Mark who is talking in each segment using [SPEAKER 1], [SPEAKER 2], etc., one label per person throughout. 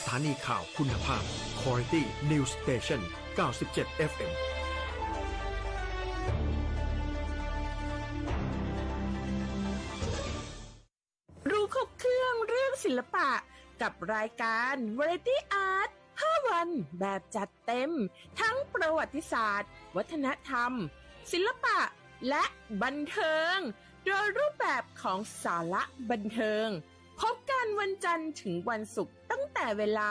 [SPEAKER 1] สถานีข่าวคุณภาพ Quality News Station 97 FM
[SPEAKER 2] รู้ครบเครื่องเรื่องศิลปะกับรายการ Variety Art 5 วันแบบจัดเต็ม ทั้งประวัติศาสตร์ วัฒนธรรม ศิลปะและบันเทิง โดยรูปแบบของสาระบันเทิง พบกันวันจันทร์ถึงวันศุกร์ตั้งแต่เวลา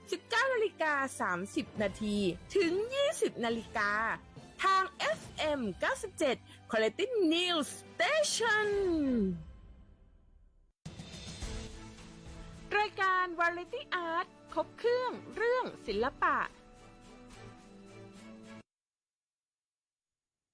[SPEAKER 2] 19นาฬิกา30 นาทีถึง 20นาฬิกาทาง FM 97 Quality News Station รายการ Variety Art ครบเครื่องเรื่องศิลปะ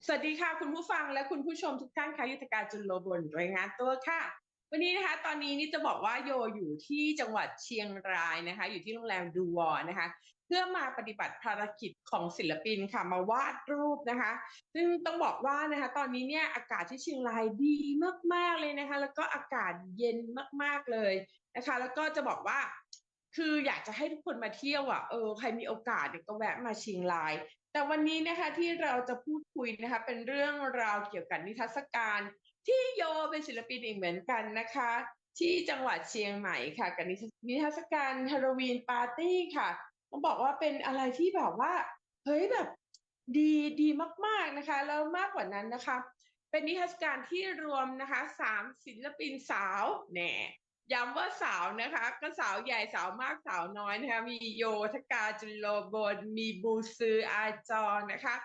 [SPEAKER 2] สวัสดีค่ะคุณผู้ฟังและคุณผู้ชมทุกท่านค่ะยุทธการจุลโลบนรายงานตัวค่ะ วันนี้นะคะ ตอนนี้นี่จะบอกว่าโยอยู่ที่จังหวัดเชียงรายนะคะ อยู่ที่โรงแรมดูวอนะคะ เพื่อมาปฏิบัติภารกิจของศิลปินค่ะมาวาดรูปนะคะ ซึ่งต้องบอกว่านะคะ ตอนนี้เนี่ยอากาศที่เชียงรายดีมากๆเลยนะคะ แล้วก็อากาศเย็นมากๆเลยนะคะ แล้วก็จะบอกว่า คืออยากจะให้ทุกคนมาเที่ยวอะเออใครมีโอกาสเนี่ยก็แวะมาเชียงรายแต่วันนี้นะคะที่เราจะพูดคุยนะคะ เป็นเรื่องราวเกี่ยวกับนิทรรศการ ที่โยเป็นศิลปินอีกเหมือนกันนะคะ ที่จังหวัดเชียงใหม่ค่ะกับนิทรรศการฮาโลวีนปาร์ตี้ค่ะต้องบอกว่าเป็นอะไรที่แบบว่าเฮ้ยแบบดีดีมากๆนะคะแล้วมากกว่านั้นนะคะ เป็นนิทรรศการที่รวมนะคะสามศิลปินสาวแน่ย้ำว่าสาวนะคะ ก็สาวใหญ่สาวมากสาวน้อยนะคะมีโยธกาจุลโลบนมีบูซืออาจรนะคะ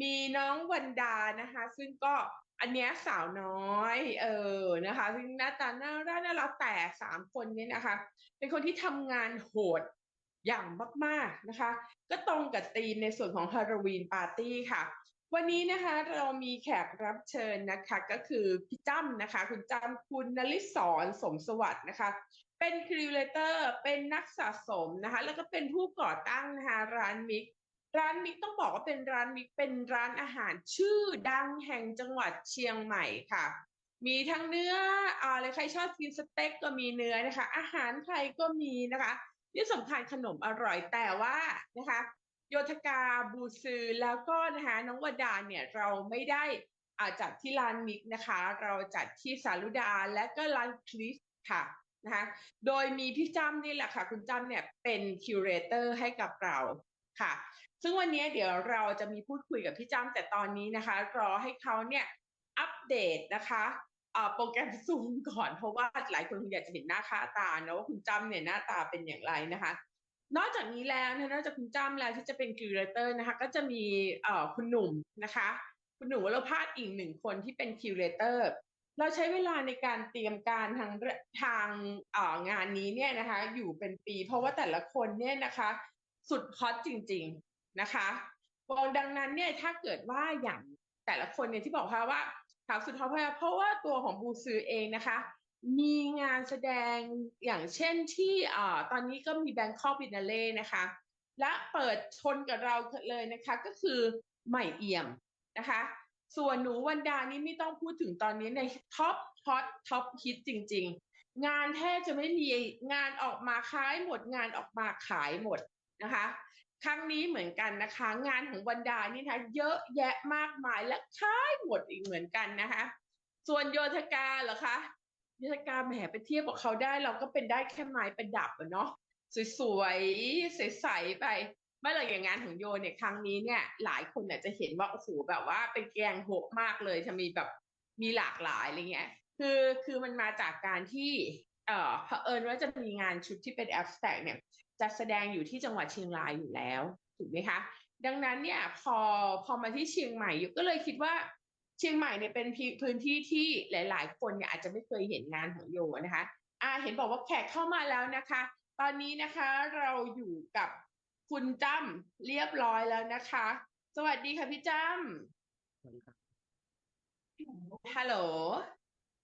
[SPEAKER 2] มีน้องวันดานะคะ ซึ่งก็ อันเนี้ยสาวน้อย เออนะคะซึ่งหน้าตาน่ารักน่ารักแต่สามคนนี้นะคะ เป็นคนที่ทำงานโหดอย่างมาก ๆนะคะ ก็ตรงกับธีมในส่วนของฮาโลวีนปาร์ตี้ค่ะ วันนี้นะคะเรามีแขกรับเชิญนะคะ ก็คือพี่จ้ำนะคะ คุณจ้ำคุณนลิศรสมสวัสดิ์นะคะ เป็นครีเอเตอร์เป็นนักสะสมนะคะ แล้วก็เป็นผู้ก่อตั้งนะคะร้านมิก ร้านมิกต้องบอกว่าเป็นร้านมิกเป็นร้านอาหารชื่อดังแห่งจังหวัดเชียงใหม่ค่ะ มีทั้งเนื้ออ่าเลยใครชอบกินสเต็กก็มีเนื้อนะคะ อาหารไทยก็มีนะคะที่สำคัญขนมอร่อยแต่ว่านะคะ โยธกาบูซือแล้วก็นะคะน้องวดาเนี่ยเราไม่ได้อาจัดที่ร้านมิกนะคะ เราจัดที่สารุดาและก็ร้านคลิฟค่ะนะคะโดยมีพี่จ้ำนี่แหละค่ะ คุณจ้ำเนี่ยเป็นคิวเรเตอร์ให้กับเราค่ะ ซึ่งวันนี้เดี๋ยวเราจะมีพูดคุยกับพี่จ้ำแต่ตอนนี้นะคะ รอให้เขาเนี่ยอัปเดตนะคะโปรแกรมซูมก่อนเพราะว่าหลายคนคงอยากจะเห็นหน้าค่าตาเนอะว่าคุณจ้ำเนี่ยหน้าตาเป็นอย่างไรนะคะ นอกจากนี้แล้วนอกจากคุณจ้ำแล้วที่จะเป็นคิวเรเตอร์นะคะ ก็จะมีคุณหนุ่มนะคะ คุณหนุ่มวรพาสอีกหนึ่งคนที่เป็นคิวเรเตอร์เราใช้เวลาในการเตรียมการทางทางงานนี้เนี่ยนะคะ อยู่เป็นปี เพราะว่าแต่ละคนเนี่ยนะคะ สุดฮอตจริง นะคะดังนั้นเนี่ยถ้าเกิดว่าอย่างแต่ละคนเนี่ยที่บอกค่ะว่าถามสุดฮอตเพราะเพราะว่าตัวของบูซือเองนะคะ มีงานแสดงอย่างเช่นที่อ่าตอนนี้ก็มีแบงคอกบินาเล่นะคะ และเปิดชนกับเราเลยนะคะก็คือใหม่เอี่ยมนะคะ ส่วนหนูวันดานี่ไม่ต้องพูดถึงตอนนี้ในท็อปฮอตท็อปฮิตจริง ๆ งานแทบจะไม่มีงานออกมาขายหมดงานออกมาขายหมดนะคะ ครั้งนี้เหมือนกันนะคะ งานของวันดานี่นะเยอะแยะมากมายและขายหมดอีกเหมือนกันนะคะ ส่วนโยธกาเหรอคะโยธกาแหมไปเทียบกับเขาได้เราก็เป็นได้แค่ไม้ประดับอะเนาะสวยๆใสๆไปเมื่อไหร่อย่างงานของโยเนี่ยครั้งนี้เนี่ยหลายคนเนี่ยจะเห็นว่าโอ้โหแบบว่าเป็นแกงโหกมากเลยจะมีแบบมีหลากหลายอะไรเงี้ยคือคือมันมาจากการที่เอ่อเผอิญว่าจะมีงานชุดที่เป็นแอบสแต็กเนี่ย จะแสดงอยู่ที่จังหวัดเชียงรายอยู่แล้วถูกไหมคะ ดังนั้นเนี่ยพอพอมาที่เชียงใหม่อยู่ก็เลยคิดว่าเชียงใหม่เนี่ยเป็นพื้นที่ที่หลาย ๆ คนเนี่ยอาจจะไม่เคยเห็นงานของโยนะคะอ่าเห็นบอกว่าแขกเข้ามาแล้วนะคะ ตอนนี้นะคะเราอยู่กับคุณจ้ำเรียบร้อยแล้วนะคะ สวัสดีค่ะพี่จ้
[SPEAKER 3] สวัสดีครับำ
[SPEAKER 2] ฮัลโหล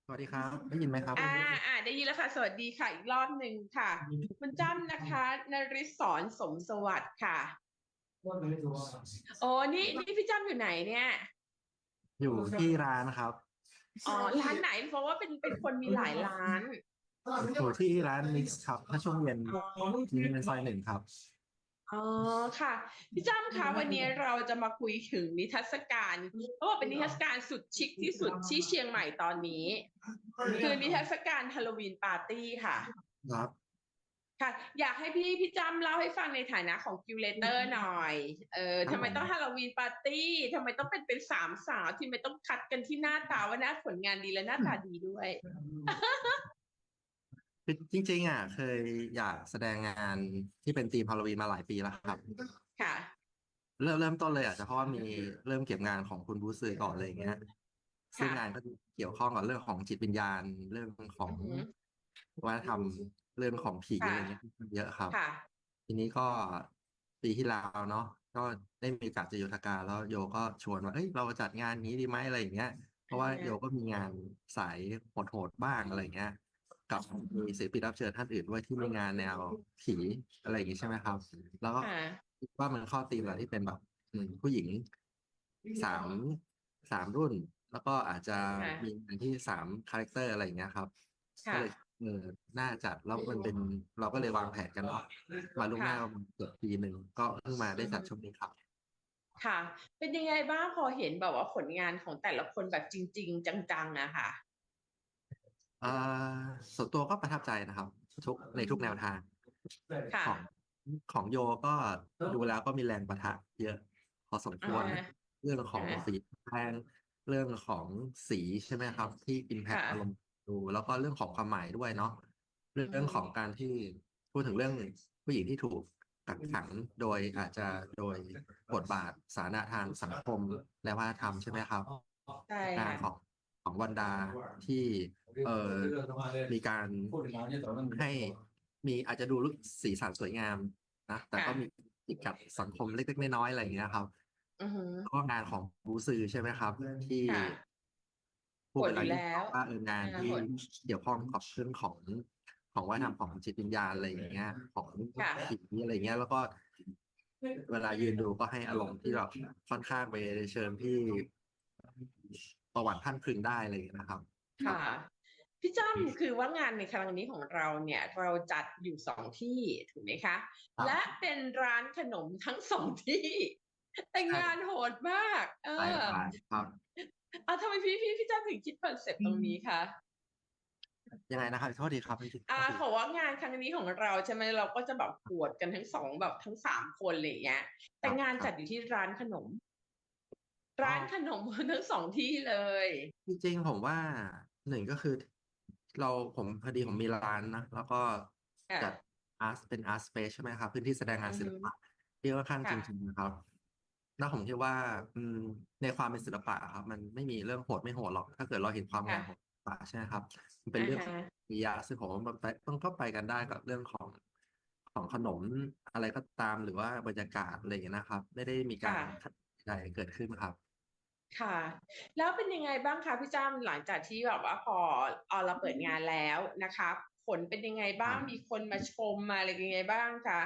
[SPEAKER 3] สวัสดีครับ ได้ยินไหมครับ
[SPEAKER 2] อ่าอ่าได้ยินแล้วค่ะ สวัสดีค่ะ อีกรอบหนึ่งค่ะ คุณจ้ำนะคะนริศรสมสวัสดิ์ค่ะ โอ้นี่นี่พี่จ้ำอยู่ไหนเนี่ย
[SPEAKER 3] อยู่ที่ร้านนะครับ
[SPEAKER 2] อ๋อ ร้านไหน เพราะว่าเป็นเป็นคนมีหลายร้าน
[SPEAKER 3] อยู่ที่ร้านมิกซ์ครับ ถ้าช่วงเย็นที่นี่เป็นซอยหนึ่งครับ
[SPEAKER 2] อ๋อค่ะ พี่จ้ำคะวันนี้เราจะมาคุยถึงนิทรรศการเพราะว่าเป็นนิทรรศการสุดชิคที่สุดที่เชียงใหม่ตอนนี้ คือนิทรรศการฮาโลวีนปาร์ตี้ค่ะ
[SPEAKER 3] ครับ
[SPEAKER 2] ค่ะ อยากให้พี่พี่จ้ำเล่าให้ฟังในฐานะของคิวเลเตอร์หน่อย เออทำไมต้องฮาโลวีนปาร์ตี้ทำไมต้องเป็นเป็นสามสาวที่ไม่ต้องคัดกันที่หน้าตาว่าหน้าผลงานดีและหน้าตาดีด้วย
[SPEAKER 3] คือจริงๆอะเคยอยากแสดงงานที่เป็นธีมฮาโลวีนมาหลายปีแล้วครับ
[SPEAKER 2] ค่ะ
[SPEAKER 3] เริ่มเริ่มต้นเลยอาจจะเพราะว่ามีเริ่มเก็บงานของคุณบูซือก่อนอะไรอย่างเงี้ยซึ่งงานก็เกี่ยวข้องกับเรื่องของจิตวิญญาณ เรื่องของ
[SPEAKER 2] อือหือ
[SPEAKER 3] วัฒนธรรมเรื่องของผี
[SPEAKER 2] ค่ะ
[SPEAKER 3] อะไรเงี้ยเยอะครับ
[SPEAKER 2] ค่ะ
[SPEAKER 3] ทีนี้ก็ปีที่แล้วเนาะก็ได้มีโอกาสเจะโยธการแล้วโยก็ชวนว่าเอ้ยเราจัดงานนี้ดีไหมอะไรอย่างเงี้ย เพราะว่า
[SPEAKER 2] อ่าฮะ
[SPEAKER 3] โยก็มีงานสายโหดๆบ้างอะไรอย่างเงี้ย กับมีศิลปินรับเชิญท่านอื่นด้วยที่มีงานแนวผีอะไรอย่างงี้ใช่ไหมครับ แล้วก็
[SPEAKER 2] ค่ะ
[SPEAKER 3] คิดว่ามันเข้าธีมอะไรที่เป็นแบบอืมผู้หญิงสามสามรุ่น แล้วก็อาจจะ
[SPEAKER 2] ค่ะ
[SPEAKER 3] มีงานที่สามคาแรคเตอร์อะไรอย่างเงี้ยครับ ก็
[SPEAKER 2] ค่ะ
[SPEAKER 3] เลยเออน่าจัดแล้วมันเป็นเราก็เลยวางแผนกันเนาะมาล่วงหน้า
[SPEAKER 2] ค่ะ
[SPEAKER 3] ประมาณเกือบปีหนึ่งก็เพิ่งมาได้จัดช่วงนี้ครับ
[SPEAKER 2] ค่ะ เป็นยังไงบ้างพอเห็นแบบว่าผลงานของแต่ละคนแบบจริง ๆ จังๆอะค่ะ
[SPEAKER 3] อ่าส่วนตัวก็ประทับใจนะครับ ทุกในทุกแนวทาง
[SPEAKER 2] ค่ะ
[SPEAKER 3] ของของโยก็ดูแล้วก็มีแรงปะทะเยอะ พอสมควร
[SPEAKER 2] อ่า
[SPEAKER 3] เรื่องของ
[SPEAKER 2] อ่า
[SPEAKER 3] สีแพงเรื่องของสีใช่ไหมครับ ที่อิมแพค
[SPEAKER 2] ค่ะ
[SPEAKER 3] อารมณ์ดู แล้วก็เรื่องของความหมายด้วยเนาะเรื่องเรื่องของการที่พูดถึงเรื่องผู้หญิงที่ถูกกักขังโดยอาจจะโดยบทบาทสาธารณะทางสังคมและวัฒนธรรมใช่ไหมครับ
[SPEAKER 2] ใช่
[SPEAKER 3] งานข
[SPEAKER 2] ค่ะ
[SPEAKER 3] อง ของวันดาที่เอ่อมีการให้มีอาจจะดูสีสันสวยงามนะแต่ก็
[SPEAKER 2] ค่ะ
[SPEAKER 3] มีติดกับสังคมเล็กๆน้อยๆอะไรอย่างเงี้ยครับ
[SPEAKER 2] อือหือ
[SPEAKER 3] แล้วก็งานของบูซือใช่ไหมครับ ที่
[SPEAKER 2] ค่ะ
[SPEAKER 3] พูด
[SPEAKER 2] โหด
[SPEAKER 3] ไป
[SPEAKER 2] อยู่
[SPEAKER 3] แล้ว
[SPEAKER 2] แล้ว
[SPEAKER 3] ว่าเอองาน
[SPEAKER 2] อ่า
[SPEAKER 3] ที่
[SPEAKER 2] โหด
[SPEAKER 3] เกี่ยวข้องกับเรื่องของของวัฒนธรรมของจิตวิญญาณอะไรอย่างเงี้ย ของ
[SPEAKER 2] ค่ะ
[SPEAKER 3] ผีอะไรเงี้ย แล้วก็เวลายืนดูก็ให้อารมณ์ที่แบบค่อนข้างไปในเชิงที่ ประวัติท่านพรึงได้อะไรอย่างเงี้ยนะครับ
[SPEAKER 2] ค่ะพี่จ้ำคือว่างานในครั้งนี้ของเราเนี่ย เราจัดอยู่สองที่ถูกไหมคะ
[SPEAKER 3] ครับ
[SPEAKER 2] และเป็นร้านขนมทั้งสองที่ แต่งานโหดมาก เอ
[SPEAKER 3] ใช่
[SPEAKER 2] อ
[SPEAKER 3] ครับ
[SPEAKER 2] เอาทำไมพี่พี่พี่จ้ำถึงคิดคอนเซ็ปต์ตรงนี้คะ
[SPEAKER 3] ยังไงนะครับโทษทีครับพี่จิ๊บ
[SPEAKER 2] อ่าเขาว่างานครั้งนี้ของเราใช่ไหมเราก็จะแบบปวดกันทั้งสองแบบทั้งสามคนอะไรอย่างเงี้ยแต่งานจัดอยู่ที่ร้านขนม ร้านขนมทั้งสองที่เลย
[SPEAKER 3] จริงๆผมว่าหนึ่งก็คือ เราผมพอดีผมมีร้านนะ แล้วก็
[SPEAKER 2] ค่ะ
[SPEAKER 3] จัดอาร์ตเป็นอาร์ตสเปซใช่ไหมครับ พื้นที่แสดงงาน
[SPEAKER 2] อือฮึ
[SPEAKER 3] ศิลปะที่ค่อนข้าง
[SPEAKER 2] ค่ะ
[SPEAKER 3] จริงๆนะครับ แล้วผมคิดว่า อืมในความเป็นศิลปะครับ มันไม่มีเรื่องโหดไม่โหดหรอก ถ้าเกิดเราเห็นความงามของศิลปะใช่ไหมครับ มันเป็นเรื่อง
[SPEAKER 2] อ่า
[SPEAKER 3] ของ
[SPEAKER 2] ฮะ
[SPEAKER 3] วิทยาซึ่งผมว่ามันไปต้องก็ไปกันได้กับเรื่องของของขนมอะไรก็ตามหรือว่าบรรยากาศอะไรอย่างเงี้ยนะครับ ไม่ได้มีการ
[SPEAKER 2] ค่ะ
[SPEAKER 3] ขัดใดเกิดขึ้นครับ
[SPEAKER 2] ค่ะ แล้วเป็นยังไงบ้างคะพี่จ้ำหลังจากที่แบบว่าพอเอาเราเปิดงานแล้วนะคะ ผลเป็นยังไงบ้าง
[SPEAKER 3] ครับ
[SPEAKER 2] มีคนมาชมมาอะไรยังไงบ้างคะ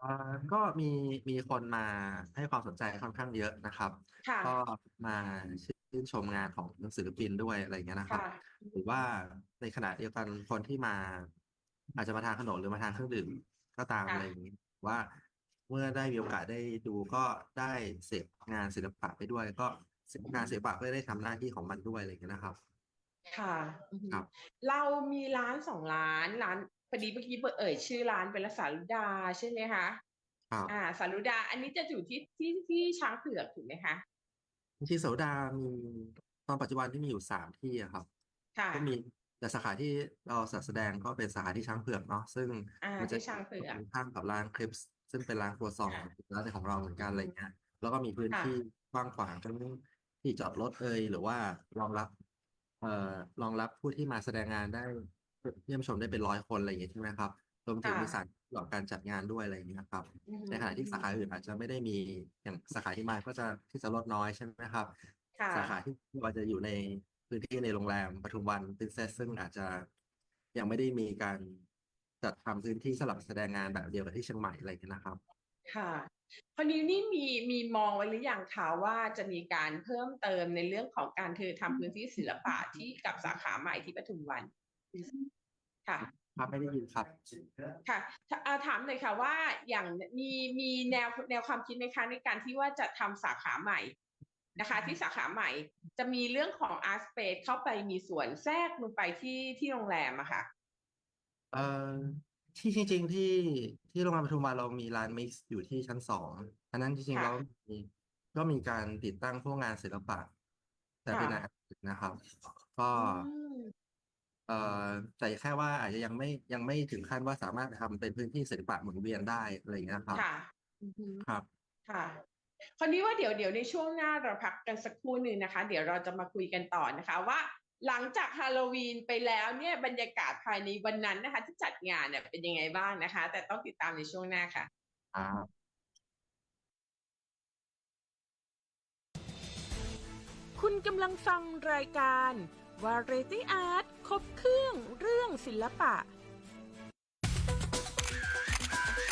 [SPEAKER 3] อ่าก็มีมีคนมาให้ความสนใจค่อนข้างเยอะนะครับ
[SPEAKER 2] ค่ะ
[SPEAKER 3] ก็มาชื่นชมงานของศิลปินด้วยอะไรอย่างเงี้ยนะครับ
[SPEAKER 2] ค่ะ
[SPEAKER 3] หรือว่าในขณะเดียวกันคนที่มา อาจจะมาทานขนมหรือมาทานเครื่องดื่มก็ตาม
[SPEAKER 2] ค่ะ
[SPEAKER 3] อะไรอย่างนี้ว่า เมื่อได้มีโอกาสได้ดูก็ได้เสพงานศิลปะไปด้วย ก็งานศิลปะก็ได้ทำหน้าที่ของมันด้วยอะไรอย่างเงี้ยนะครับ
[SPEAKER 2] ค่ะอือหือ
[SPEAKER 3] ครับ
[SPEAKER 2] เรามีร้านสองร้านร้านพอดีเมื่อกี้เอ่ยชื่อร้านเป็นละสารุดาใช่ไหมคะ
[SPEAKER 3] ครับ
[SPEAKER 2] อ่าสารุดา อันนี้จะอยู่ที่ที่ที่ช้างเผือกถูกไหมคะ
[SPEAKER 3] จริงๆโสดามีตอนปัจจุบันที่มีอยู่สามที่อะครับ
[SPEAKER 2] ค่ะ
[SPEAKER 3] ก็มีแต่สาขาที่เราจัดแสดงก็เป็นสาขาที่ช้างเผือกเนาะซึ่ง
[SPEAKER 2] อ่า
[SPEAKER 3] มันจะ
[SPEAKER 2] ที่ช้างเผือก
[SPEAKER 3] ยู่ข้างกับร้านคลิปส์ ซึ่งเป็นร้านครัวซอง
[SPEAKER 2] ค่ะ
[SPEAKER 3] ร้านของเราเหมือนกันอะไรเงี้ย แล้วก็มีพื้น
[SPEAKER 2] ค่ะ
[SPEAKER 3] ที่กว้างขวางทั้งที่จอดรถเอยหรือว่ารองรับ เอ่อรองรับผู้ที่มาแสดงงานได้เยี่ยมชมได้เป็นร้อยคนอะไรอย่างเงี้ยใช่ไหมครับรวมถึง
[SPEAKER 2] ค่ะ
[SPEAKER 3] มีสถานที่สำหรับการจัดงานด้วยอะไรอย่างเงี้ยครับ
[SPEAKER 2] อือหือ
[SPEAKER 3] ในขณะที่สาขาอื่นอาจจะไม่ได้มีอย่างสาขาที่มาก็จะที่จะลดน้อยใช่ไหมครับ
[SPEAKER 2] ค่ะ
[SPEAKER 3] สาขาที่เราจะอยู่ในพื้นที่ในโรงแรมปทุมวันปรินเซสซึ่งอาจจะยังไม่ได้มีการ จัดทำพื้นที่สำหรับแสดงงานแบบเดียวกับที่เชียงใหม่อะไรอย่างเงี้ยนะครับ
[SPEAKER 2] ค่ะคราวนี้นี่มีมีมองไว้หรือยังคะว่าจะมีการเพิ่มเติมในเรื่องของการเธอทำพื้นที่ศิลปะที่กับสาขาใหม่ที่ปทุมวัน ค่ะ
[SPEAKER 3] ครับไม่ได้ยินครับ
[SPEAKER 2] ค่ะถอ่าถามเลยค่ะว่าอย่างมีมีแนวแนวความคิดไหมคะในการที่ว่าจะทำสาขาใหม่นะคะ ที่สาขาใหม่จะมีเรื่องของ Art Space เข้าไปมีส่วนแทรกลงไปที่ที่โรงแรมอะค่ะ
[SPEAKER 3] เอ่อ ที่จริง ๆ ที่ ที่โรงแรมปทุมวันเรามีร้านมิกซ์อยู่ที่ชั้นสองอันนั้นจริง ๆ
[SPEAKER 2] ค่ะ
[SPEAKER 3] เรามี ก็มีการติดตั้งพวกงานศิลปะ แต่เป็น
[SPEAKER 2] ค่ะ
[SPEAKER 3] งานนะครับ ก็
[SPEAKER 2] อืม
[SPEAKER 3] เอ่อ แต่แค่ว่าอาจจะยังไม่ ยังไม่ถึงขั้นว่าสามารถทำเป็นพื้นที่ศิลปะหมุนเวียนได้ อะไรอย่างเงี้ยครับ
[SPEAKER 2] ค่ะ อือฮึ
[SPEAKER 3] ครับ
[SPEAKER 2] ค่ะ คราวนี้ว่าเดี๋ยว เดี๋ยวในช่วงหน้าเราพักกันสักครู่หนึ่งนะคะ เดี๋ยวเราจะมาคุยกันต่อนะคะว่า หลังจากฮาโลวีนไปแล้วเนี่ยบรรยากาศภายในวันนั้นนะคะ ที่จัดงานเนี่ยเป็นยังไงบ้างนะคะ แต่ต้องติดตามในช่วงหน้าค่ะ
[SPEAKER 4] คุณกำลังฟังรายการ วาไรตี้อาร์ตครบเครื่องเรื่องศิลปะ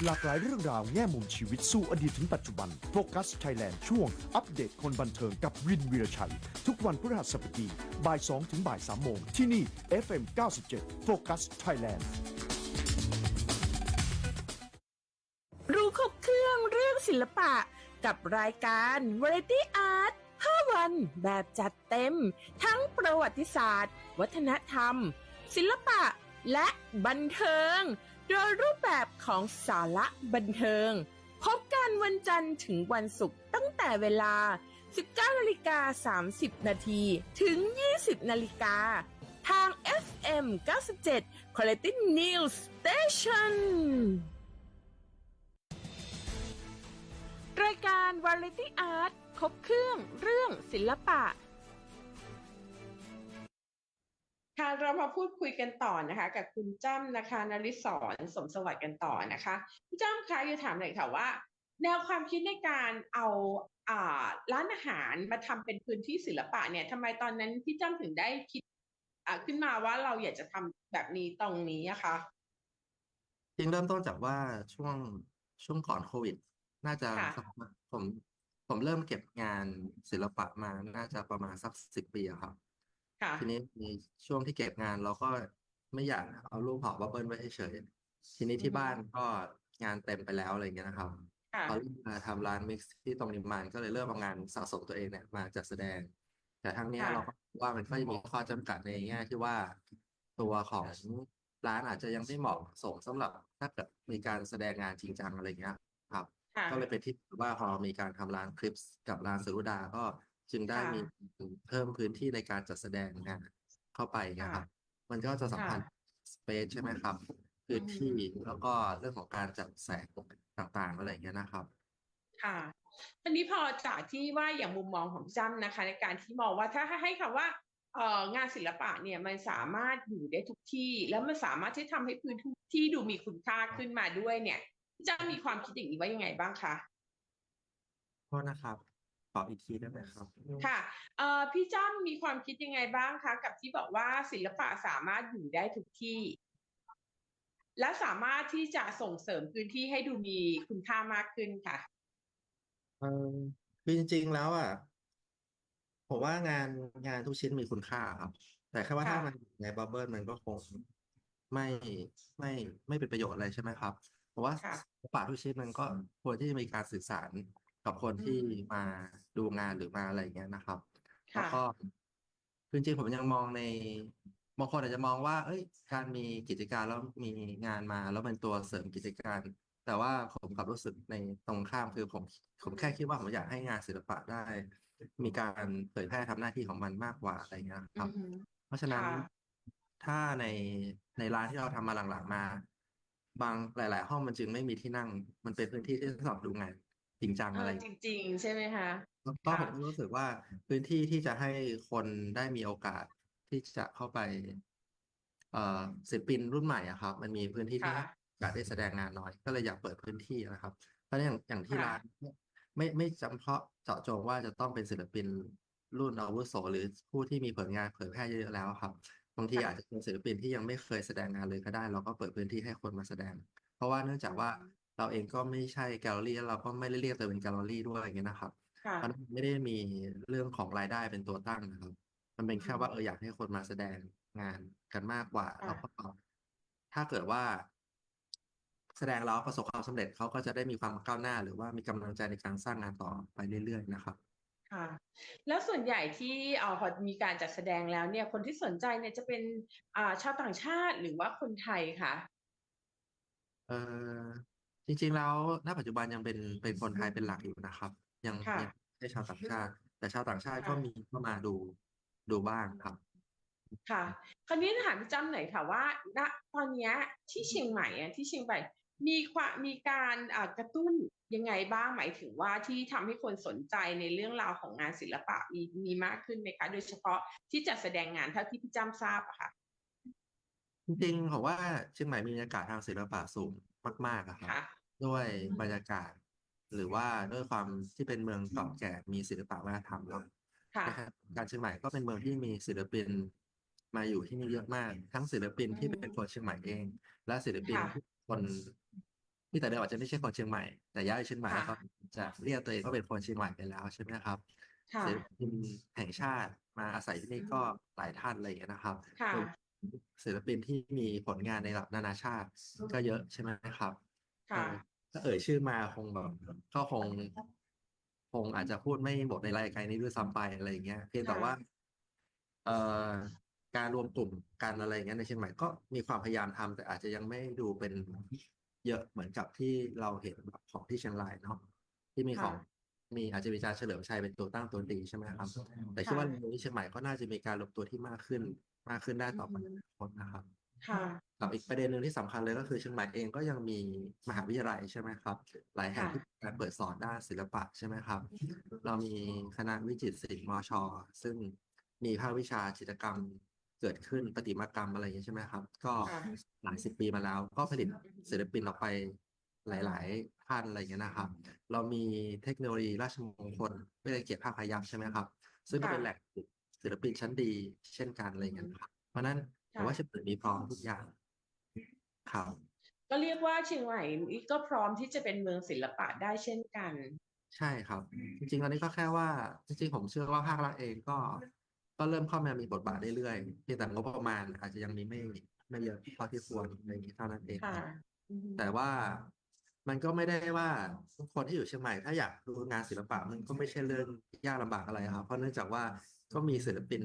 [SPEAKER 5] หลากหลายเรื่องราวแง่มุมชีวิตสู่อดีตถึงปัจจุบันโฟกัสไทยแลนด์ช่วง อัปเดตคนบันเทิงกับวินวีรชัย ทุกวันพฤหัสบดีบ่าย2ถึงบ่าย3โมง ที่นี่ FM 97โฟกัสไทยแลนด์
[SPEAKER 4] รู้ครบเครื่องเรื่องศิลปะกับรายการ Variety Art 5 วันแบบจัดเต็ม ทั้งประวัติศาสตร์ วัฒนธรรม ศิลปะและบันเทิง โดยรูปแบบของสาระบันเทิง พบกันวันจันทร์ถึงวันศุกร์ตั้งแต่เวลา 19นาฬิกา30 นาทีถึง 20 นาฬิกา ทาง FM 97 Quality News Station รายการ Variety Art ครบเครื่องเรื่องศิลปะ
[SPEAKER 2] ค่ะเรามาพูดคุยกันต่อนะคะ กับคุณจ้ำนะคะนริศรสมสวัสดิ์กันต่อนะคะพี่จ้ำคะอยากถามหน่อยค่ะว่า แนวความคิดในการเอาอ่าร้านอาหารมาทำเป็นพื้นที่ศิลปะเนี่ยทำไมตอนนั้นพี่จ้ำถึงได้คิดอ่าขึ้นมาว่าเราอยากจะทำแบบนี้ตรงนี้อะคะ
[SPEAKER 3] จริงเริ่มต้นจากว่าช่วงช่วงก่อนโควิด น่าจะ
[SPEAKER 2] ค่ะ
[SPEAKER 3] สักผมผมเริ่มเก็บงานศิลปะมาน่าจะประมาณสักสิบปีอะครับ
[SPEAKER 2] ค่ะ
[SPEAKER 3] ทีนี้ในช่วงที่เก็บงานเราก็ไม่อยากเอารูปหอบับเบิ้ลไว้เฉยๆทีนี้ที่บ้านก็งานเต็มไปแล้วอะไรอย่างเงี้ยนะครับ
[SPEAKER 2] ค่ะ
[SPEAKER 3] พอเริ่มมาทำร้านมิกซ์ที่ตรงนิมมานก็เลยเริ่มเอางานสะสมตัวเองเนี่ยมาจัดแสดง แต่ทั้งเนี้ย
[SPEAKER 2] ค่ะ
[SPEAKER 3] เราก็ว่ามันก็จะมีข้อจำกัดในแง่ที่ว่า ตัวของร้านอาจจะยังไม่เหมาะสมสำหรับถ้าเกิดมีการแสดงงานจริงจังอะไรเงี้ยครับ
[SPEAKER 2] ค่ะ
[SPEAKER 3] ก็เลยเป็นที่ว่าพอมีการทำร้านคลิปส์กับร้านสรุดาก็ จึงได้
[SPEAKER 2] ค่ะ
[SPEAKER 3] มีเพิ่มพื้นที่ในการจัดแสดงงานเข้าไปนะครับ มันก็จะสัมพันธ์สเปซใช่ไหมครับ พื้นที่แล้วก็เรื่องของการจัดแสงต่างๆอะไรอย่างเงี้ยนะครับ
[SPEAKER 2] ค่ะทีนี้พอจากที่ว่าอย่างมุมมองของพี่จ้ำนะคะ ในการที่มองว่าถ้าให้คำว่าเอ่องานศิลปะเนี่ยมันสามารถอยู่ได้ทุกที่ แล้วมันสามารถที่ทำให้พื้นที่ดูมีคุณค่าขึ้นมาด้วยเนี่ยพี่จ้ำมีความคิดอย่างนี้ว่ายังไงบ้างคะ
[SPEAKER 3] โทษนะครับ ขออีกทีได้ไหมครับ
[SPEAKER 2] ค่ะเอ่อพี่จ้ำมีความคิดยังไงบ้างคะ กับที่บอกว่าศิลปะสามารถอยู่ได้ทุกที่ และสามารถที่จะส่งเสริมพื้นที่ให้ดูมีคุณค่ามากขึ้นค่ะ
[SPEAKER 3] เออคือจริงๆแล้วอะผมว่างานงานทุกชิ้นมีคุณค่าครับ แต่แค่ว่าถ้า
[SPEAKER 2] ค่ะ
[SPEAKER 3] มันอยู่ในบับเบิ้ลมันก็คงไม่ไม่ไม่เป็นประโยชน์อะไรใช่ไหมครับ เพราะว่า
[SPEAKER 2] ค่ะ
[SPEAKER 3] ศิลปะทุกชิ้นมันก็ควรที่จะมีการสื่อสาร กับคนที่
[SPEAKER 2] อืม
[SPEAKER 3] มาดูงานหรือมาอะไรอย่างเงี้ยนะครับ
[SPEAKER 2] ค่ะ
[SPEAKER 3] แล้วก็คือจริง ๆ ผมยังมองใน บางคนอาจจะมองว่า เอ้ย การมีกิจการแล้วมีงานมา แล้วเป็นตัวเสริมกิจการ แต่ว่าผมกลับรู้สึกในตรงข้ามคือผม ผมแค่คิดว่าผมอยากให้งานศิลปะได้ มีการเผยแพร่ทำหน้าที่ของมันมากกว่าอะไรเงี้ยครับ
[SPEAKER 2] อือฮึ
[SPEAKER 3] เพราะฉะนั้น
[SPEAKER 2] ค่ะ
[SPEAKER 3] ถ้าในในร้านที่เราทำมาหลังๆมา บางหลาย ๆ ห้องมันจึงไม่มีที่นั่ง มันเป็นพื้นที่ที่สำหรับดูงานจ ริงจัง
[SPEAKER 2] เอ
[SPEAKER 3] อะไร
[SPEAKER 2] อ จริง ๆ ใช่ไหมคะ
[SPEAKER 3] แล้วก็
[SPEAKER 2] ค่ะ
[SPEAKER 3] ผมรู้สึกว่าพื้นที่ที่จะให้คนได้มีโอกาสที่จะเข้าไป เอ่อศิลปินรุ่นใหม่อะครับ มันมีพื้นที่ที่
[SPEAKER 2] ค่ะ
[SPEAKER 3] ให้โอกาสได้แสดงงานน้อย ก็เลยอยากเปิดพื้นที่นะครับ เพราะฉะนั้นอย่างอย่างที่
[SPEAKER 2] ค่ะ
[SPEAKER 3] ร้านเนี่ยไม่ไม่จำเพาะเจาะจงว่าจะต้องเป็นศิลปินรุ่นอาวุโสหรือผู้ที่มีผลงานเผยแพร่เยอะๆแล้วครับ บางทีอาจจะเป็นศิลปินที่ยังไม่เคยแสดงงานเลยก็ได้ เราก็เปิดพื้นที่ให้คนมาแสดง เพราะว่าเนื่องจากว่า เราเองก็ไม่ใช่แกลเลอรี่แล้วเราก็ไม่ได้เรียกตัวเป็นแกลเลอรี่ด้วยอย่างเงี้ยนะครับ
[SPEAKER 2] ค่ะ
[SPEAKER 3] มันไม่ได้มีเรื่องของรายได้เป็นตัวตั้งนะครับ มันเป็นแค่ว่าเอออยากให้คนมาแสดงงานกันมากกว่า
[SPEAKER 2] ค่ะ
[SPEAKER 3] แล้วก็ถ้าเกิดว่า แสดงแล้วประสบความสำเร็จเขาก็จะได้มีความก้าวหน้า หรือว่ามีกำลังใจในการสร้างงานต่อไปเรื่อยๆนะครับ
[SPEAKER 2] ค่ะ แล้วส่วนใหญ่ที่เอ่อพอมีการจัดแสดงแล้วเนี่ย คนที่สนใจเนี่ยจะเป็นอ่าชาวต่างชาติหรือว่าคนไทยคะ
[SPEAKER 3] เออ จริง ๆ แล้ว ณ ปัจจุบันยังเป็น เป็นคนไทยเป็นหลักอยู่นะครับ ยัง
[SPEAKER 2] ค่ะ
[SPEAKER 3] ยังไม่ใช่ชาวต่างชาติ แต่ชาวต่างชาติ
[SPEAKER 2] ค่ะ
[SPEAKER 3] ก็มีเข้ามาดู ดูบ้างครับ
[SPEAKER 2] ค่ะ คราวนี้ถามพี่จ้ำหน่อยค่ะว่า ณ ตอนเนี้ยที่เชียงใหม่อะ ที่เชียงใหม่ มีความ มีการ อ่า กระตุ้นยังไงบ้าง หมายถึงว่า ที่ทำให้คนสนใจในเรื่องราวของงานศิลปะ มี มีมากขึ้นไหมคะ โดยเฉพาะที่จัดแสดงงาน เท่าที่พี่จ้ำทราบอะค่ะ
[SPEAKER 3] จริง ๆ ผมว่าเชียงใหม่มีบรรยากาศทางศิลปะสูง มากๆอะครับ
[SPEAKER 2] ค่ะ
[SPEAKER 3] ด้วยบรรยากาศ หรือว่าด้วยความที่เป็นเมืองเก่าแก่มีศิลปะวัฒนธรรมเนาะ
[SPEAKER 2] ค่ะ
[SPEAKER 3] นะครับการเชียงใหม่ก็เป็นเมืองที่มีศิลปินมาอยู่ที่นี่เยอะมาก ทั้งศิลปินที่เป็นคนเชียงใหม่เอง และศิลปิน
[SPEAKER 2] ค่ะ
[SPEAKER 3] ที่คนที่แต่เดิมอาจจะไม่ใช่คนเชียงใหม่แต่ย้ายไปเชียงใหม่แล้ว
[SPEAKER 2] ค่ะ
[SPEAKER 3] ก็จะเรียกตัวเองว่าเป็นคนเชียงใหม่ไปแล้วใช่ไหมครับ
[SPEAKER 2] ค่ะ
[SPEAKER 3] ศิลปินแห่งชาติมาอาศัยที่นี่ก็หลายท่านอะไรอย่างเงี้ยนะครับ
[SPEAKER 2] ค่ะ
[SPEAKER 3] รวมถึง ศิลปินที่มีผลงานในระดับนานาชาติ ก็เยอะใช่ไหมครับ
[SPEAKER 2] ค่ะ
[SPEAKER 3] เออถ้าเอ่ยชื่อมาคงแบบก็คง คงอาจจะพูดไม่หมดในรายการนี้ด้วยซ้ำไปอะไรอย่างเงี้ยเพียงแต่
[SPEAKER 2] ค่ะ
[SPEAKER 3] ว่า เอ่อการรวมกลุ่มกันอะไรอย่างเงี้ยในเชียงใหม่ก็มีความพยายามทำแต่อาจจะยังไม่ดูเป็นเยอะเหมือนกับที่เราเห็นแบบของที่เชียงรายเนาะที่มีของ
[SPEAKER 2] ค่ะ
[SPEAKER 3] มีอาจจะมีอาจารย์เฉลิมชัยเป็นตัวตั้งตัวตีใช่ไหมครับ แต่คิดว่าในเชียงใหม่ก็น่าจะมีการรวมตัวที่มากขึ้น มากขึ้นได้ต่อไปในอนาคตนะครับ
[SPEAKER 2] ค่ะ
[SPEAKER 3] กับอีกประเด็นหนึ่งที่สำคัญเลยก็คือเชียงใหม่เองก็ยังมีมหาวิทยาลัยใช่ไหมครับ หลายแห่ง
[SPEAKER 2] ค่ะ
[SPEAKER 3] ที่มีการเปิดสอนด้านศิลปะใช่ไหมครับ เรามีคณะวิจิตรศิลป์มช ซึ่งมีภาควิชาจิตรกรรมเกิดขึ้นประติมากรรมอะไรอย่างนี้ใช่ไหมครับ ก็
[SPEAKER 2] ค่ะ
[SPEAKER 3] หลายสิบปีมาแล้ว ก็ผลิตศิลปินออกไปหลาย ๆ ท่านอะไรอย่างเงี้ยนะครับ เรามีเทคโนโลยีราชมงคลวิทยาเกียรติภาคพยัคฆ์ใช่ไหมครับ ซึ่งก็เป็น
[SPEAKER 2] ค่ะ
[SPEAKER 3] แหล่งผลิต ศิลปินชั้นดี เช่นกันอะไรอย่างเงี้ยนะครับเพราะฉะนั้นผมว่า
[SPEAKER 2] ค่ะ
[SPEAKER 3] เชียงใหม่มีพร้อมทุกอย่างครับ
[SPEAKER 2] ก็เรียกว่าเชียงใหม่ก็พร้อมที่จะเป็นเมืองศิลปะได้เช่นกัน
[SPEAKER 3] ใช่ครับ จริงๆตอนนี้ก็แค่ว่า จริงๆผมเชื่อว่าภาครัฐเองก็ ก็เริ่มเข้ามามีบทบาทเรื่อยๆเพียงแต่งบประมาณ อาจจะยังมีไม่ไม่เยอะเท่าที่ควรอะไรอย่างนี้เท่านั้นเอง
[SPEAKER 2] ค่ะ
[SPEAKER 3] ครับ
[SPEAKER 2] อือฮึ
[SPEAKER 3] แต่ว่ามันก็ไม่ได้ว่าทุกคนที่อยู่เชียงใหม่ถ้าอยากดูงานศิลปะมันก็ไม่ใช่เรื่องยากลำบากอะไรครับ เพราะเนื่องจากว่า ก็มีศิลปิน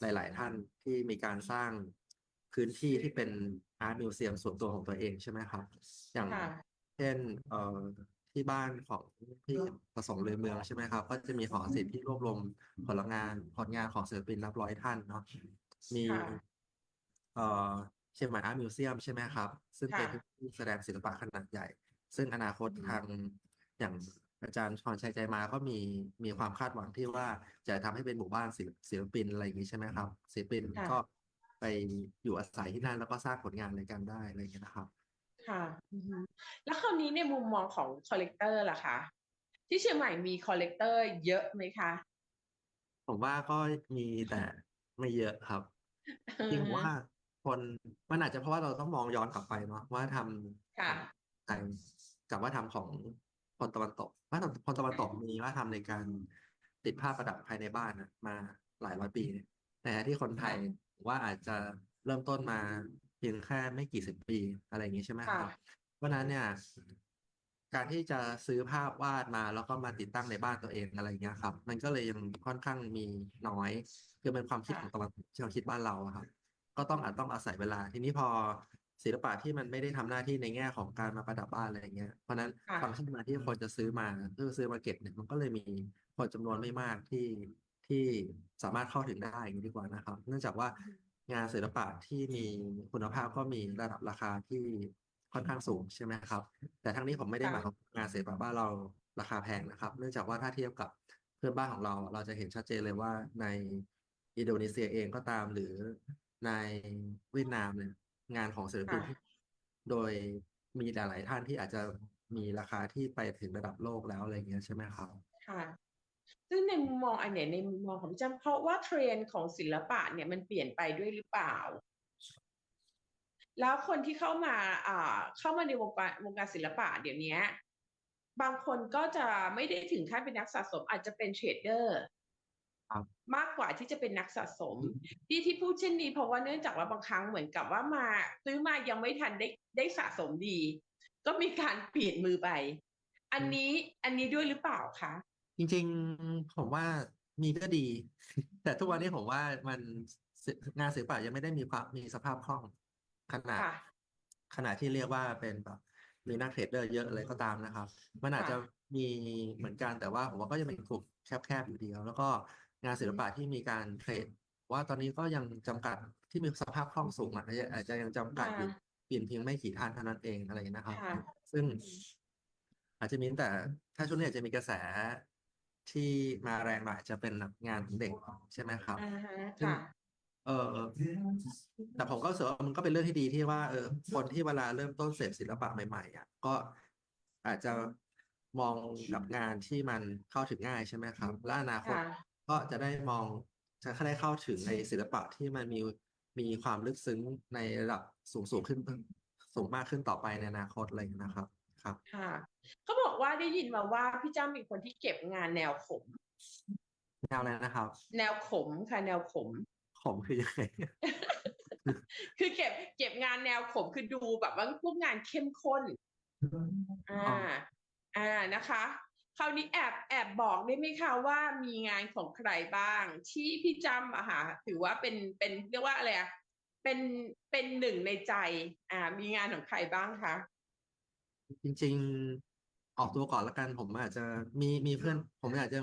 [SPEAKER 3] หลาย ๆ ท่านที่มีการสร้างพื้นที่ที่เป็นอาร์ตมิวเซียมส่วนตัวของตัวเองใช่ไหมครับ อย่าง
[SPEAKER 2] ค่ะ
[SPEAKER 3] เช่นเอ่อที่บ้านของพี่ประสงค์เลยเมืองใช่ไหมครับ ก็จะมีหอศิลป์ที่รวบรวมผลงานผลงานของศิลปินนับร้อยท่านเนาะมี
[SPEAKER 2] ค่ะ
[SPEAKER 3] เอ่อเชียงใหม่อาร์ตมิวเซียมใช่ไหมครับ ซึ่งเป็น
[SPEAKER 2] ค่ะ
[SPEAKER 3] ที่แสดงศิลปะขนาดใหญ่ ซึ่งอนาคตทางอย่าง อาจารย์พรชัยใจมาก็มีมีความคาดหวังที่ว่าจะทำให้เป็นหมู่บ้านศิลป์ศิลปินอะไรอย่างนี้ใช่ไหมครับศิลปิน
[SPEAKER 2] ค่ะ
[SPEAKER 3] ก็ไปอยู่อาศัยที่นั่นแล้วก็สร้างผลงานอะไรกันได้อะไรอย่างเงี้ยนะครับ
[SPEAKER 2] ค่ะอือฮึแล้วคราวนี้ในมุมมองของคอลเลกเตอร์ล่ะคะ ที่เชียงใหม่มีคอลเลกเตอร์เยอะไหมคะ
[SPEAKER 3] ผมว่าก็มีแต่ไม่เยอะครับจริงๆผมว่าคนมันอาจจะเพราะว่าเราต้องมองย้อนกลับไปเนาะว่าทำ
[SPEAKER 2] ค่ะ
[SPEAKER 3] ไทยกับว่าทำของ คนตะวันตกว่าทำคนตะวันตกมีว่าทำในการติดภาพประดับภายในบ้านนะมาหลายร้อยปีเนี่ยแต่ที่คนไทยผมว่าอาจจะเริ่มต้นมาเพียงแค่ไม่กี่สิบปีอะไรอย่างนี้ใช่ไหมครับ
[SPEAKER 2] ค่ะ
[SPEAKER 3] เพราะฉะนั้นเนี่ย การที่จะซื้อภาพวาดมาแล้วก็มาติดตั้งในบ้านตัวเองอะไรอย่างเงี้ยครับ มันก็เลยยังค่อนข้างมีน้อย คือเป็นความคิดของตะวันตกที่เราคิดบ้านเราอะครับ ก็ต้องอาจต้องอาศัยเวลา ทีนี้พอ ศิลปะที่มันไม่ได้ทำหน้าที่ในแง่ของการมาประดับบ้านอะไรอย่างเงี้ย เพราะฉะนั้น
[SPEAKER 2] ค่ะ
[SPEAKER 3] ฟังก์ชันมาที่คนจะซื้อมาเพื่อซื้อมาเก็บเนี่ยมันก็เลยมีคนจำนวนไม่มากที่ที่สามารถเข้าถึงได้อย่างนี้ดีกว่านะครับ เนื่องจากว่างานศิลปะที่มีคุณภาพก็มีระดับราคาที่ค่อนข้างสูงใช่ไหมครับ แต่ทั้งนี้ผมไม่ได้หมายความว่างานศิลปะบ้านเราราคาแพงนะครับ เนื่องจากว่าถ้าเทียบกับเพื่อนบ้านของเรา เราจะเห็นชัดเจนเลยว่าในอินโดนีเซียเองก็ตามหรือในเวียดนามเนี่ย งานของศิลปิน
[SPEAKER 2] ค่ะ
[SPEAKER 3] โดยมีหลาย ๆ ท่านที่อาจจะมีราคาที่ไปถึงระดับโลกแล้วอะไรอย่างเงี้ยใช่ไหมครับ
[SPEAKER 2] ค่ะ ซึ่งในมุมมองอันเนี้ยในมุมมองของพี่จำเพราะว่าเทรนด์ของศิลปะเนี่ยมันเปลี่ยนไปด้วยหรือเปล่า แล้วคนที่เข้ามาอ่าเข้ามาในวงการวงการศิลปะเดี๋ยวนี้บางคนก็จะไม่ได้ถึงขั้นเป็นนักสะสมอาจจะเป็นเทรดเดอร์
[SPEAKER 3] ครับ
[SPEAKER 2] มากกว่าที่จะเป็นนักสะสม ที่ที่พูดเช่นนี้เพราะว่าเนื่องจากว่าบางครั้งเหมือนกับว่ามา ซื้อมายังไม่ทันได้ได้สะสมดี ก็มีการเปลี่ยนมือไป อันนี้อันนี้ด้วยหรือเปล่าคะ
[SPEAKER 3] จริงๆผมว่ามีก็ดี แต่ทุกวันนี้ผมว่ามันศิงานศิลปะยังไม่ได้มีความมีสภาพคล่องขนาด
[SPEAKER 2] ค่ะ
[SPEAKER 3] ขนาดที่เรียกว่าเป็นแบบมีนักเทรดเดอร์เยอะเลยก็ตามนะครับ มันอาจจะ
[SPEAKER 2] ค่ะ
[SPEAKER 3] มีเหมือนกันแต่ว่าผมว่าก็ยังเป็นกลุ่มแคบๆอยู่เดียว แล้วก็ งานศิลปะที่มีการเทรดว่าตอนนี้ก็ยังจำกัดที่มีสภาพคล่องสูงอาจจะอาจจะยังจำกัดอยู่
[SPEAKER 2] ค่ะ
[SPEAKER 3] เปลี่ยนเพียงไม่กี่ท่านเท่านั้นเองอะไรอย่างนี้ยนะครับ
[SPEAKER 2] ค่ะ
[SPEAKER 3] ซึ่งอาจจะมีตั้งแต่ถ้าช่วงนี้อาจจะมีกระแสที่มาแรงหน่อยจะเป็นงานของเด็กใช่ไหมครับ
[SPEAKER 2] อ่าฮะ
[SPEAKER 3] ซึ่ง
[SPEAKER 2] ค่ะ
[SPEAKER 3] เออแต่ผมก็รู้สึกว่ามันก็เป็นเรื่องที่ดีที่ว่าเออคนที่เวลาเริ่มต้นเสพศิลปะใหม่ๆอะก็อาจจะมองกับงานที่มันเข้าถึงง่ายใช่ไหมครับ และอนาคต
[SPEAKER 2] ค่ะ
[SPEAKER 3] ก็จะได้มองจะได้เข้าถึงในศิลปะที่มันมีมีความลึกซึ้งในระดับสูงสูงขึ้นสูงมากขึ้นต่อไปในอนาคตอะไรอย่างเงี้ยนะครับ ครับ
[SPEAKER 2] ค่ะเขาบอกว่าได้ยินมาว่าพี่จ้ำเป็นคนที่เก็บงานแนวขม
[SPEAKER 3] แนวอะไรนะครับ
[SPEAKER 2] แนวขมค่ะแนวขม
[SPEAKER 3] ผมคือยังไง
[SPEAKER 2] คือเก็บเก็บงานแนวขมคือดูแบบว่าพวกงานเข้มข้น อ่า
[SPEAKER 3] อ๋อ
[SPEAKER 2] อ่านะคะ คราวนี้แอบแอบบอกได้ไหมคะว่ามีงานของใครบ้าง ที่พี่จำอะค่ะถือว่าเป็นเป็นเรียกว่าอะไรอะเป็นเป็นหนึ่งในใจ อ่า มีงานของใครบ้างคะ
[SPEAKER 3] จริง ๆ ออกตัวก่อนละกันผมอาจจะมีมีเพื่อน ผมอาจจะ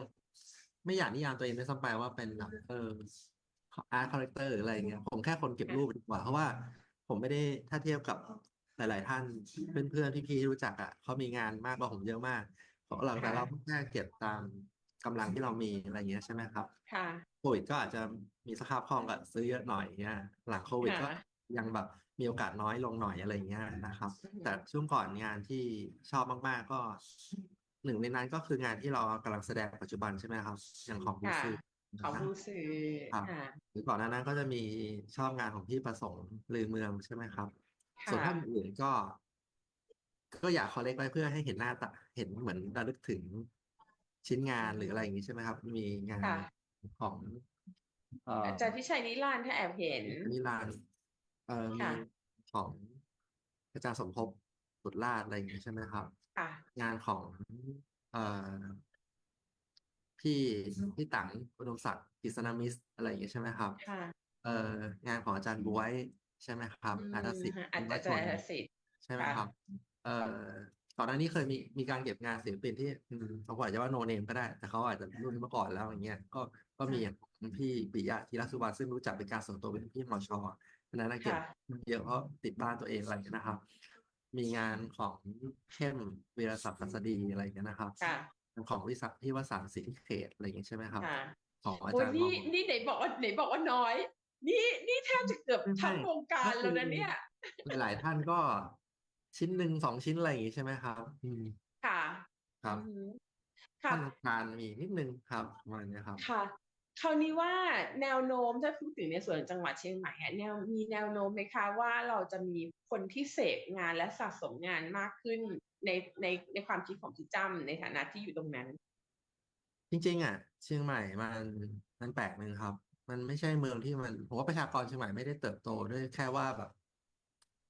[SPEAKER 3] ไม่อยากนิยามตัวเองด้วยซ้ำไปว่าเป็นแบบเอออาร์ตคาแรคเตอร์อะไรอย่างเงี้ยผมแค่คนเก็บรูปดีกว่า เพราะว่าผมไม่ได้ถ้าเทียบกับหลาย ๆ ท่านเพื่อนๆพี่ๆที่รู้จักอะเขามีงานมากกว่าผมเยอะมาก เพราะเราแต่เราแค่เก็บตามกำลังที่เรามีอะไรอย่างเงี้ยใช่ไหมครับ
[SPEAKER 2] ค่ะ
[SPEAKER 3] โควิดก็อาจจะมีสภาพคล่องก็ซื้อเยอะหน่อยเงี้ยหลังโควิดก็
[SPEAKER 2] ค่ะ
[SPEAKER 3] ยังแบบมีโอกาสน้อยลงหน่อยอะไรเงี้ยนะครับ
[SPEAKER 2] อือฮึ
[SPEAKER 3] แต่ช่วงก่อนงานที่ชอบมากๆก็หนึ่งในนั้นก็คืองานที่เรากำลังแสดงปัจจุบันใช่ไหมครับอย่างของบู
[SPEAKER 2] ค่ะ
[SPEAKER 3] ซือ
[SPEAKER 2] ของ
[SPEAKER 3] นะ
[SPEAKER 2] บูสือ
[SPEAKER 3] ครับ
[SPEAKER 2] ค่ะ
[SPEAKER 3] หรือก่อนหน้านั้นก็จะมีชอบงานของพี่ประสงค์ลือเมืองใช่ไหมครับ
[SPEAKER 2] ค่ะ
[SPEAKER 3] ส่วนท่านอื่นก็ ก็อยากคอลเลกไว้เพื่อให้เห็นหน้าตาเห็นเหมือนระลึกถึงชิ้นงานหรืออะไรอย่างนี้ใช่ไหมครับ มีงาน
[SPEAKER 2] ค่ะ
[SPEAKER 3] ของเอ่อ
[SPEAKER 2] อาจารย์พิชัยนิรันดร์ถ้าแอบเห็น
[SPEAKER 3] นิรานดร์เอ่อมี
[SPEAKER 2] ค่ะ
[SPEAKER 3] ของอาจารย์สมภพบุตรราชอะไรอย่างนี้ใช่ไหมครับ
[SPEAKER 2] ค่ะ
[SPEAKER 3] งานของเอ่อพี่พี่ตังอุดมศักดิ์กิษณมิตรอะไรอย่างนี้ใช่ไหมครับ
[SPEAKER 2] ค่ะ
[SPEAKER 3] เอ่องานของอาจารย์บวยใช่ไหมครับ
[SPEAKER 2] อืม
[SPEAKER 3] อาร์ตศิษย์
[SPEAKER 2] อาจ
[SPEAKER 3] วั
[SPEAKER 2] จะ
[SPEAKER 3] ช
[SPEAKER 2] อาจาร
[SPEAKER 3] น
[SPEAKER 2] ย์สิทธิ์
[SPEAKER 3] ใช่ไหม
[SPEAKER 2] ค่ะ
[SPEAKER 3] ครับ เอ่อก่อนหน้านี้เคยมีมีการเก็บงานศิลปินที่อืมเขาอาจจะว่าโนเนมก็ได้ แต่เขาอาจจะรุ่นเมื่อก่อนแล้วอย่างเงี้ยก็ก็มีอย่างของพี่ปิยะธีรสุวรรณซึ่งรู้จักเป็นการส่วนตัวเป็นพี่มอชออันนั้นนะเก็บ
[SPEAKER 2] ค่ะ
[SPEAKER 3] เยอะเพราะติดบ้านตัวเองอะไรอย่างเงี้ยนะครับ มีงานของเข้มวีรศักดิ์พัสดีอะไรอย่างเงี้ยนะครับ
[SPEAKER 2] ค่ะ
[SPEAKER 3] ของวิสักที่วสานศิลป์เขตอะไรอย่างเงี้ยใช่ไหมครับ
[SPEAKER 2] ค่ะ
[SPEAKER 3] ของอา
[SPEAKER 2] โอ้
[SPEAKER 3] จายรย์
[SPEAKER 2] นี่
[SPEAKER 3] มอง
[SPEAKER 2] นี่ไหนบอกว่าไหนบอกว่าน้อย นี่นี่แทบจะเกือบ
[SPEAKER 3] ไม่
[SPEAKER 2] ทั้ง
[SPEAKER 3] ไม่
[SPEAKER 2] วงการ
[SPEAKER 3] ก็คือ
[SPEAKER 2] แล้วนะเนี่ย
[SPEAKER 3] หลายๆท่านก็ ชิ้นหนึ่งสองชิ้นอะไรอย่างงี้ใช่ไหมครับ อืม
[SPEAKER 2] ค่ะ
[SPEAKER 3] ครับ
[SPEAKER 2] อือหือค่ะ
[SPEAKER 3] ท่านการมีนิดนึงครับประมาณเนี้ยครับ
[SPEAKER 2] ค่ะ คราวนี้ว่าแนวโน้มถ้าพูดถึงในส่วนจังหวัดเชียงใหม่อะแนวมีแนวโน้มไหมคะว่าเราจะมีคนที่เสพงานและสะสมงานมากขึ้นในในในความคิดของพี่จ้ำในฐานะที่อยู่ตรงนั้น
[SPEAKER 3] จริงๆอะเชียงใหม่มันมันแปลกหนึ่งครับ มันไม่ใช่เมืองที่มันผมว่าประชากรเชียงใหม่ไม่ได้เติบโตด้วยแค่ว่าแบบ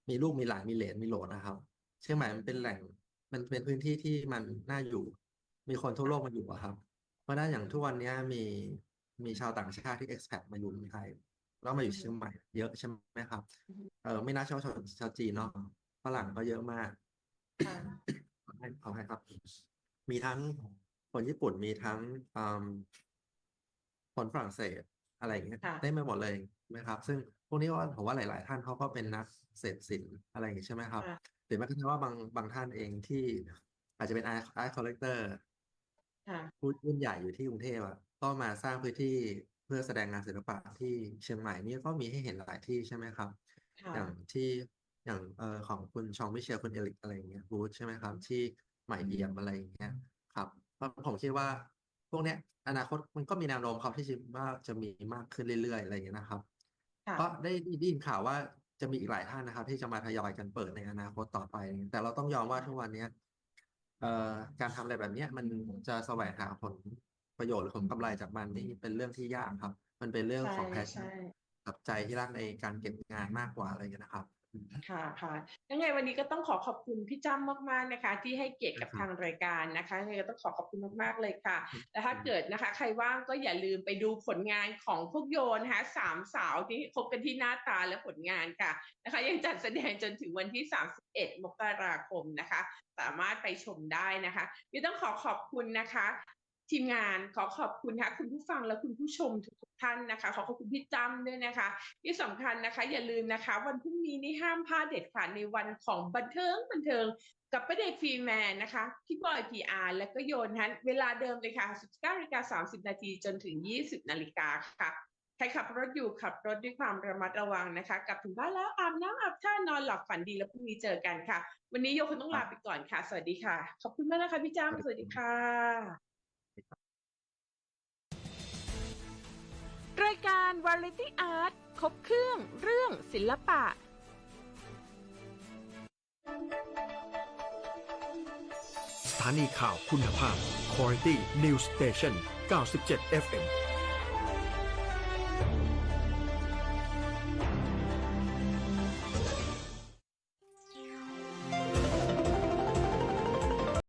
[SPEAKER 3] มีลูกมีหลานมีเหลนมีโหลนนะครับ เชียงใหม่มันเป็นแหล่ง มันเป็นพื้นที่ที่มันน่าอยู่ มีคนทั่วโลกมาอยู่อะครับ เพราะฉะนั้นอย่างทุกวันเนี้ยมีมีชาวต่างชาติที่ expat มาอยู่เมืองไทยแล้วมาอยู่เชียงใหม่เยอะใช่ไหมครับ
[SPEAKER 2] อือฮึ
[SPEAKER 3] เออไม่น่าชาวชาวชาวจีนเนาะฝรั่งก็เยอะมาก
[SPEAKER 2] ค่ะ
[SPEAKER 3] ขอให้ขอให้ครับ มีทั้งคนญี่ปุ่นมีทั้งอืมคนฝรั่งเศสอะไรอย่างเงี้ย
[SPEAKER 2] ค่ะ
[SPEAKER 3] ได้มาหมดเลย นะครับ ซึ่งพวกนี้ว่าผมว่าหลาย ๆ ท่านเขาก็เป็นนักเสพศิลป์อะไรอย่างงี้ใช่ไหมครับ
[SPEAKER 2] ค่ะ
[SPEAKER 3] หรือแม้กระทั่งว่าบางบางท่านเองที่อาจจะเป็นอาร์ตอาร์ตคอลเลกเตอร์
[SPEAKER 2] ค่ะ
[SPEAKER 3] ผู้รุ่นใหญ่อยู่ที่กรุงเทพอะก็มาสร้างพื้นที่เพื่อแสดงงานศิลปะที่เชียงใหม่นี่ก็มีให้เห็นหลายที่ใช่ไหมครับ
[SPEAKER 2] ค่ะ
[SPEAKER 3] อย่างที่อย่างเอ่อของคุณชองมิเชลคุณเอลิกอะไรอย่างเงี้ยบูธใช่ไหมครับ ที่ใหม่เอี่ยมอะไรอย่างเงี้ยครับเพราะผมคิดว่าพวกเนี้ยอนาคตมันก็มีแนวโน้มครับที่จะว่าจะมีมากขึ้นเรื่อยๆอะไรอย่างเงี้ยนะครับ
[SPEAKER 2] ค่ะ
[SPEAKER 3] ก็ได้ ได้ยินข่าวว่า จะมีอีกหลายท่านนะครับ ที่จะมาทยอยกันเปิดในอนาคตต่อไป แต่เราต้องยอมว่าทุกวันเนี้ย เอ่อ การทำอะไรแบบเนี้ย มันจะแสวงหาผลประโยชน์ หรือผลกำไรจากมันนี่เป็นเรื่องที่ยากครับ มันเป็นเรื่องของ
[SPEAKER 2] ใช่
[SPEAKER 3] แพชชั่น
[SPEAKER 2] ใช่
[SPEAKER 3] กับใจที่รักในการเก็บงานมากกว่า อะไรอย่างเงี้ยนะครับ
[SPEAKER 2] ค่ะค่ะยังไงวันนี้ก็ต้องขอขอบคุณพี่จ้ำมากๆนะคะ ที่ให้เกียรติกับ
[SPEAKER 3] ครับ
[SPEAKER 2] ทางรายการนะคะยังไงก็ต้องขอขอบคุณมากๆเลยค่ะและถ้าเกิดนะคะ ใครว่างก็อย่าลืมไปดูผลงานของพวกโยนนะคะสามสาวที่พบกันที่หน้าตาและผลงานค่ะนะคะ ยังจัดแสดงจนถึงวันที่ 31 มกราคมนะคะ สามารถไปชมได้นะคะนี่ต้องขอขอบคุณนะคะทีมงานขอขอบคุณค่ะคุณผู้ฟังและคุณผู้ชม ท่านนะคะขอขอบคุณพี่จำด้วยนะคะ ที่สำคัญนะคะ อย่าลืมนะคะ วันพรุ่งนี้นี่ห้ามพลาดเด็ดขาดในวันของบันเทิงบันเทิง กับประเด็กฟรีแมนนะคะพี่บอยพีอาร์และก็โยนฮันเวลาเดิมเลยค่ะ 19นาฬิกา30 นาทีจนถึง 20 นาฬิกาค่ะใครขับรถอยู่ขับรถด้วยความระมัดระวังนะคะกลับถึงบ้านแล้วอาบน้ำอาบท่านอนหลับฝันดีแล้วพรุ่งนี้เจอกันค่ะ วันนี้โยคงต้องลาไปก่อนค่ะ สวัสดีค่ะ ขอบคุณมากนะคะพี่จ้ำสวัสดีค่ะ
[SPEAKER 4] รายการ Variety Art ครบเครื่องเรื่องศิลปะ
[SPEAKER 1] สถานีข่าวคุณภาพ Quality News Station 97 FM